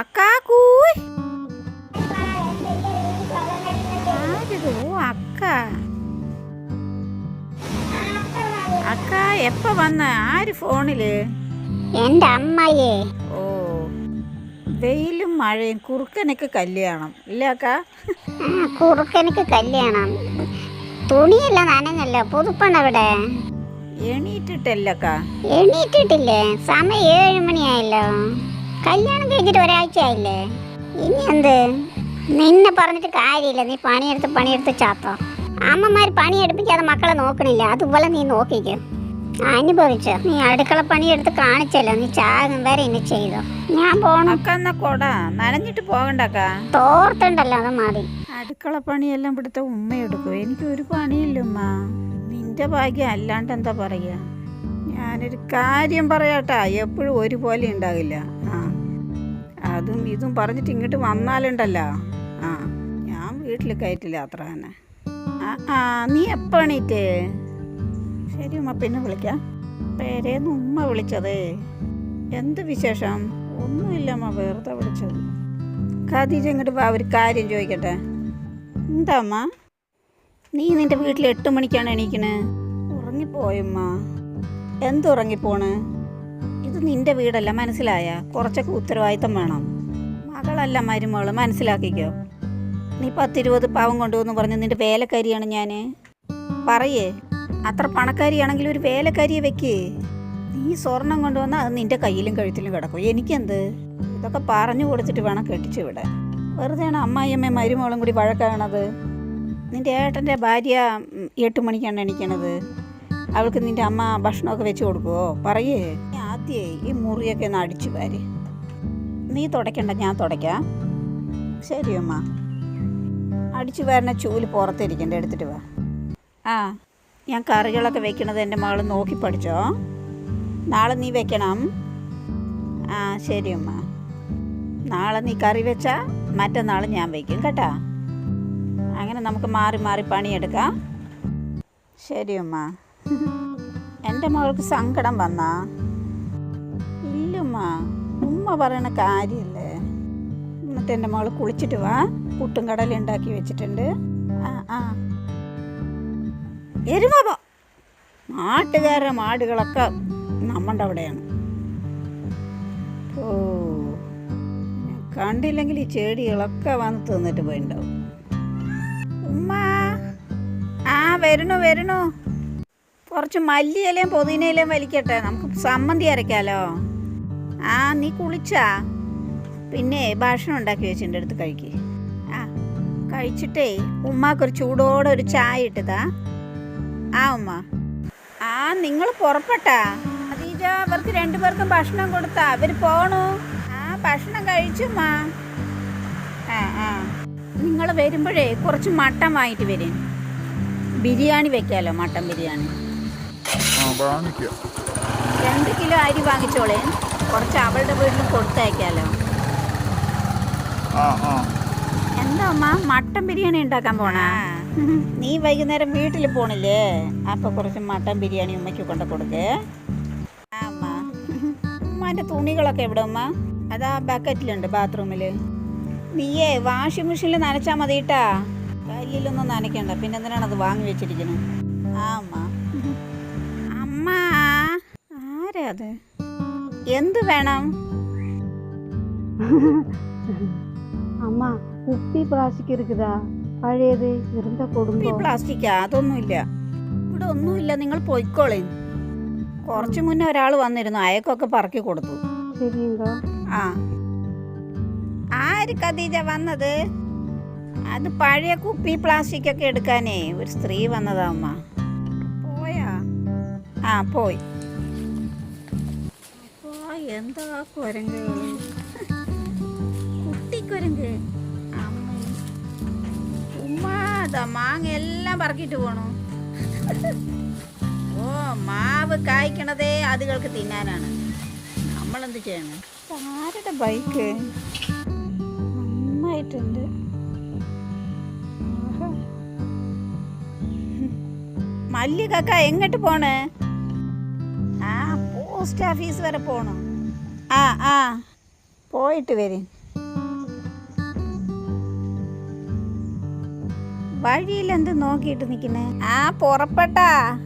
അക്കാക്കൂ. ആരിത്? ഓ അക്ക. അക്ക എപ്പ വന്ന? ആര് ഫോണിൽ? എന്റെ അമ്മയെ ഓ വെയിലും മഴയും കുറുക്കനക്ക് കല്യാണം. ഇല്ല അക്ക? കുറുക്കനക്ക് കല്യാണം. തുണിയെല്ലാം നനഞ്ഞല്ലോ പുതുപ്പണവിടെ എണീറ്റിട്ടല്ലക്ക. എണീറ്റിട്ടില്ലേ? സമയം ഏഴ് മണിയായല്ലോ. കല്യാണം കഴിഞ്ഞിട്ട് ഒരാഴ്ച ആയില്ലേ ഇനി എന്ത്? നിന്നെ പറഞ്ഞിട്ട് കാര്യമില്ല. നീ പണിയെടുത്ത് പണിയെടുത്ത് ചാത്തോ. അമ്മമാർ പണിയെടുപ്പിക്കാതെ മക്കളെ നോക്കണില്ല. അതുപോലെ നീ നോക്കിക്കും. അനുഭവിച്ചോ? നീ അടുക്കള പണിയെടുത്ത് കാണിച്ചല്ലോ. നീ ചാകും വരെ ഇനി ചെയ്തോ. ഞാൻ പോണം. അക്ക എന്നാ കൊട. നനഞ്ഞിട്ട് പോകണ്ടക്ക തോർത്തുണ്ടല്ലോ അത് മതി. അടുക്കള പണിയെല്ലാം ഇവിടുത്തെ ഉമ്മ എടുക്കും. എനിക്ക് ഒരു പണിയില്ല ഉമ്മ. നിന്റെ ഭാഗ്യം അല്ലാണ്ട് എന്താ പറയാ? ഞാനൊരു കാര്യം പറയാട്ടാ. എപ്പോഴും ഒരുപോലെ ഉണ്ടാകില്ല ആ അതും ഇതും പറഞ്ഞിട്ട് ഇങ്ങോട്ട് വന്നാലുണ്ടല്ലോ. ആ ഞാൻ വീട്ടിൽ കയറ്റില്ല അത്ര തന്നെ. ആ നീ എപ്പോൾ ശരി ഉമ്മ പിന്നെ വിളിക്കാം. പേരേന്ന് ഉമ്മ വിളിച്ചതേ. എന്ത് വിശേഷം? ഒന്നുമില്ല അമ്മ വെറുതെ വിളിച്ചത്. ഖദീജ ഇങ്ങോട്ട് വാ ഒരു കാര്യം ചോദിക്കട്ടെ. എന്താ അമ്മ നീ നിന്റെ വീട്ടിൽ എട്ട് മണിക്കാണ് എണീക്കണേ? ഉറങ്ങിപ്പോയമ്മ എന്ത് ഉറങ്ങിപ്പോണ് ഇത് നിന്റെ വീടല്ല മനസ്സിലായ? കുറച്ചൊക്കെ ഉത്തരവാദിത്തം വേണം. മകളല്ല മരുമകൾ മനസ്സിലാക്കിക്കോ. നീ പത്തിരുപത് പാവം കൊണ്ടുവന്ന് പറഞ്ഞ് നിന്റെ വേലക്കാരിയാണ് ഞാൻ പറയേ അത്ര പണക്കാരിയാണെങ്കിൽ ഒരു വേലക്കാരിയെ വെക്കേ. നീ സ്വർണം കൊണ്ടുവന്നാൽ അത് നിന്റെ കയ്യിലും കഴുത്തിലും കിടക്കും. എനിക്കെന്ത്? ഇതൊക്കെ പറഞ്ഞു കൊടുത്തിട്ട് വേണം കെട്ടിച്ചു വിടാൻ. വെറുതെയാണ് അമ്മായിയമ്മയും മരുമകളും കൂടി വഴക്കാണത്. നിന്റെ ഏട്ടന്റെ ഭാര്യ എട്ട് മണിക്കാണ് എണീക്കണത്. അവൾക്ക് നിന്റെ അമ്മ ഭക്ഷണമൊക്കെ വെച്ച് കൊടുക്കുവോ? പറയേ. നീ ഈ മുറിയൊക്കെ ഒന്ന് അടിച്ചു വരെ. നീ തുടയ്ക്കണ്ട ഞാൻ തുടയ്ക്കാം. ശരി അമ്മ അടിച്ചു വരണ ചൂൽ പുറത്തിരിക്കണ്ട എടുത്തിട്ട് വാ. ആ ഞാൻ കറികളൊക്കെ വെക്കണത് എന്റെ മകൾ നോക്കി പഠിച്ചോ? നാളെ നീ വെക്കണം. ആ ശരി അമ്മ നാളെ നീ കറി വെച്ചാൽ മറ്റന്നാൾ ഞാൻ വയ്ക്കും കേട്ടാ? അങ്ങനെ നമുക്ക് മാറി മാറി പണിയെടുക്കാം. ശരി ഉമ്മ. എന്റെ മകൾക്ക് സങ്കടം വന്നാ? ഇല്ലുമ്മ ഉമ്മ പറയണ കാര്യമില്ലേ എന്നിട്ട് എന്റെ മകൾ കുളിച്ചിട്ട് വാ. പുട്ടും കടല ഉണ്ടാക്കി വെച്ചിട്ടുണ്ട്. ആ ആ. എരുമ നാട്ടുകാരുടെ മാടുകളൊക്കെ നമ്മളുടെ അവിടെയാണ്. ഓ കണ്ടില്ലെങ്കിൽ ഈ ചെടികളൊക്കെ വന്ന് തിന്നിട്ട് പോയിണ്ടാവും. ഉമ്മ ആ വരണു വരണു. കുറച്ച് മല്ലിയിലയും പുതിനയിലയും വലിക്കട്ടെ. നമുക്ക് സമ്മന്തി അരയ്ക്കാലോ? ആ നീ കുളിച്ചാ? പിന്നെ ഭക്ഷണം ഉണ്ടാക്കി വെച്ച് എന്റെ അടുത്ത് കഴിക്കേ. ആ കഴിച്ചിട്ടേ ഉമ്മാക്കൊരു ചൂടോടെ ഒരു ചായ ഇട്ടതാ. ആ ഉമ്മ. ആ നിങ്ങൾ പുറപ്പെട്ടാ? അതീജ അവർക്ക് രണ്ടുപേർക്കും ഭക്ഷണം കൊടുത്താ. അവർ പോണു. ആ ഭക്ഷണം കഴിച്ചുമ്മ ആ ആ. നിങ്ങൾ വരുമ്പോഴേ കുറച്ച് മട്ടൻ വാങ്ങിട്ട് വരും. ബിരിയാണി വെക്കാലോ മട്ടൻ ബിരിയാണി. രണ്ട് കിലോ അരി വാങ്ങിച്ചോളേ. കുറച്ച് അവളുടെ വീട്ടിൽ കൊടുത്തയക്കാലോ? എന്താ അമ്മ? മട്ടൻ ബിരിയാണി ഉണ്ടാക്കാൻ പോണ? നീ വൈകുന്നേരം വീട്ടിൽ പോണില്ലേ? അപ്പൊ കുറച്ച് മട്ടൻ ബിരിയാണി ഉമ്മയ്ക്ക് കൊണ്ട് കൊടുക്കേ. ആ അമ്മ. ഉമ്മാന്റെ തുണികളൊക്കെ എവിടെ ഉമ്മ? അതാ ബക്കറ്റിലുണ്ട് ബാത്റൂമിൽ. നീയേ വാഷിംഗ് മെഷീനിൽ നനച്ചാ മതിട്ടാ. കയ്യിലൊന്നും നനയ്ക്കണ്ട. പിന്നെ എന്തിനാണ് അത് വാങ്ങി വെച്ചിരിക്കുന്നത് ആ അമ്മ. അമ്മ. ആരാ അത്? എന്ത് വേണം அம்மா குப்பி பிளாஸ்டிக் இருக்குதா பழையது இருந்த ഈ கொடுங்க പ്ലാസ്റ്റിക്കാ അതൊന്നുമില്ല ഇവിടെ ഒന്നുമില്ല നിങ്ങൾ പൊയ്ക്കോളേ കുറച്ചു മുന്നേ ഒരാൾ വന്നിരുന്നു അയക്കൊക്കെ പറക്കി കൊടുത്തു சரிங்க ആ ആര് ഖദീജ വന്നത് അത് പഴയ കുപ്പി പ്ലാസ്റ്റിക് ഒക്കെ എടുക്കാനേ ഒരു സ്ത്രീ വന്നതാ അമ്മ പോയാ ആ പോയി അപ്പോ എന്താ കുരങ്ങ്? കുട്ടിക്കുരങ്ക് അമ്മ. ഉമ്മാതാ മാങ്ങ എല്ലാം പറക്കിട്ട് പോണു. ഓ മാവ് കായ്ക്കണതേ അതുകൾക്ക് തിന്നാനാണ്. നമ്മളെന്ത് ചെയ്യണം? ആരുടെ ബൈക്ക്? നന്നായിട്ടുണ്ട്. മല്ലികക്ക മല്ലി കക്ക എങ്ങോട്ട് പോണേ? ആ പോസ്റ്റ് ഓഫീസ് വരെ പോണു. ആ ആ. പോയിട്ട് വരീൻ വഴിയിലെന്ത് നോക്കിയിട്ട് നിൽക്കുന്നേ? ആ പുറപ്പെട്ടാ.